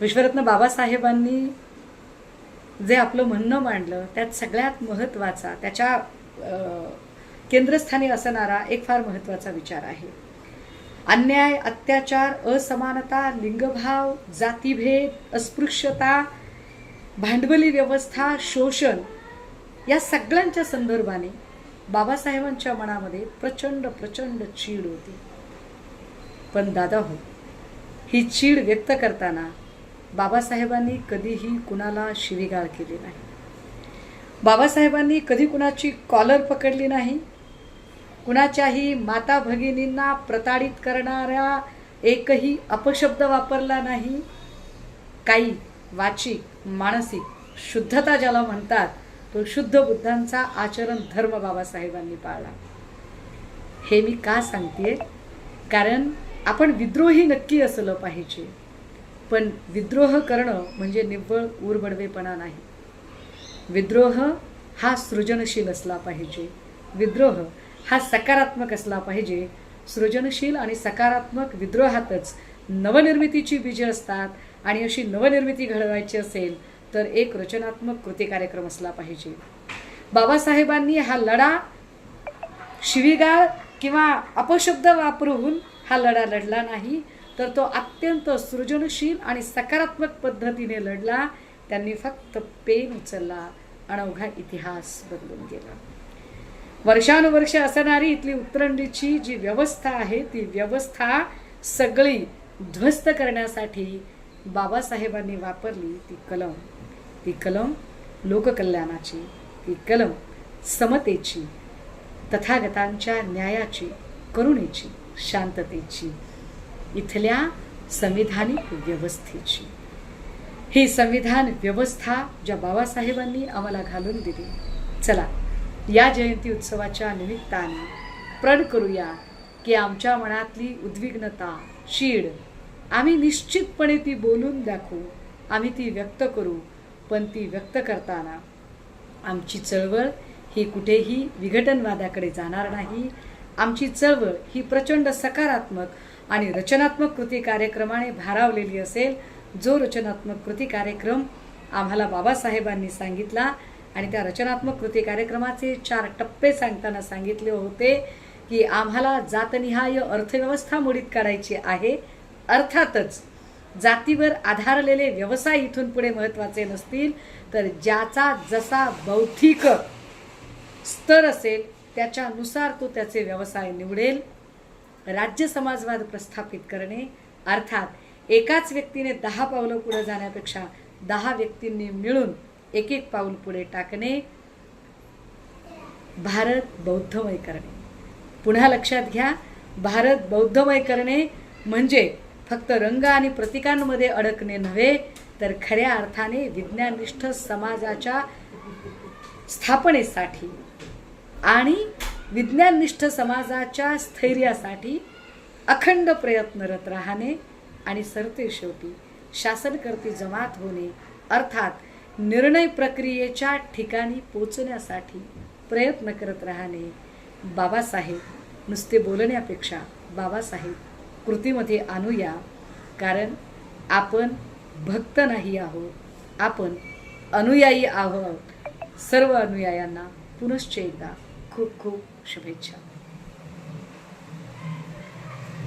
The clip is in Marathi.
विश्वरत्न बाबासाहेबांनी जे आपलं म्हणणं मांडलं त्यात सगळ्यात महत्त्वाचा त्याच्या केंद्रस्थानी असणारा एक फार महत्त्वाचा विचार आहे. अन्याय अत्याचार असमानता लिंगभाव जातीभेद अस्पृश्यता भांडवली व्यवस्था शोषण या सगळ्यांच्या संदर्भाने बाबासाहेबांच्या मनामध्ये प्रचंड प्रचंड चीड होती. पण दादा हो ही चीड व्यक्त करताना बाबासाहेबांनी कधीही कुणाला शिवीगाळ केली नाही. बाबासाहेबांनी कधी कुणाची कॉलर पकडली नाही. कुणाच्याही माता भगिनींना प्रताडित करणाऱ्या एकही अपशब्द वापरला नाही. काही वाचिक मानसिक शुद्धता ज्याला म्हणतात तो शुद्ध बुद्धांचा आचरण धर्म बाबासाहेबांनी पाळला. हे मी का सांगते कारण आपण विद्रोही नक्की असलं पाहिजे. पण विद्रोह करणं म्हणजे निव्वळ उरबडवेपणा नाही. विद्रोह हा सृजनशील असला पाहिजे. विद्रोह हा सकारात्मक असला पाहिजे. सृजनशील आणि सकारात्मक विद्रोहातच नवनिर्मितीची बीजे असतात आणि अशी नवनिर्मिती घडवायची असेल तर एक रचनात्मक कृती कार्यक्रम असला पाहिजे. बाबासाहेबांनी हा लढा शिवीगाळ किंवा अपशब्द वापरून हा लढा लढला नाही. तर तो अत्यंत सृजनशील आणि सकारात्मक पद्धतीने लढला. त्यांनी फक्त पेन उचलला. अनवघा इतिहास बदलून गेला. वर्षानुवर्ष असणारी इथली उतरंडीची जी व्यवस्था आहे ती व्यवस्था सगळी ध्वस्त करण्यासाठी बाबासाहेबांनी वापरली ती कलम. ती कलम लोककल्याणाची ती कलम समतेची तथागतांच्या न्यायाची करुणेची शांततेची. इथल्या संविधानिक व्यवस्थेची. ही संविधान व्यवस्था ज्या बाबासाहेबांनी आम्हाला घालून दिली. चला या जयंती उत्सवाच्या निमित्ताने प्रण करूया की आमच्या मनातली उद्विग्नता चीड आम्ही निश्चितपणे ती बोलून दाखवू आम्ही ती व्यक्त करू पण ती व्यक्त करताना आमची चळवळ ही कुठेही विघटनवादाकडे जाणार नाही. आमची चळवळ ही प्रचंड सकारात्मक आणि रचनात्मक कृती कार्यक्रमाने भारावलेली असेल जो रचनात्मक कृती कार्यक्रम आम्हाला बाबासाहेबांनी सांगितला आणि त्या रचनात्मक कृती कार्यक्रमाचे चार टप्पे सांगताना सांगितले होते की आम्हाला जातनिहाय अर्थव्यवस्था मोडीत काढायची आहे. अर्थातच जातीवर आधारलेले व्यवसाय इथून पुढे महत्त्वाचे नसतील तर ज्याचा जसा बौद्धिक स्तर असेल त्याच्यानुसार तो त्याचे व्यवसाय निवडेल. राज्य समाजवाद प्रस्थापित करणे. अर्थात एकाच व्यक्तीने दहा पावलं पुढे जाण्यापेक्षा दहा व्यक्तींनी मिळून एक एक पाऊल पुढे टाकणे. भारत बौद्धमय करणे. पुन्हा लक्षात घ्या भारत बौद्धमय करणे म्हणजे फक्त रंग आणि प्रतिकांमध्ये अडकणे नव्हे तर खऱ्या अर्थाने विज्ञाननिष्ठ समाजाच्या स्थापनेसाठी आणि विज्ञाननिष्ठ समाजाच्या स्थैर्यासाठी अखंड प्रयत्नरत राहणे आणि सरते शेवटी शासनकर्ती जमात होणे अर्थात निर्णय प्रक्रियेच्या ठिकाणी पोचण्यासाठी प्रयत्न करत राहणे. बाबासाहेब नुसते बोलण्यापेक्षा बाबासाहेब कृतीमध्ये आणूया कारण आपण भक्त नाही आहोत. आपण अनुयायी आहोत. सर्व अनुयायांना पुनश्च एकदा खूप खूप शुभेच्छा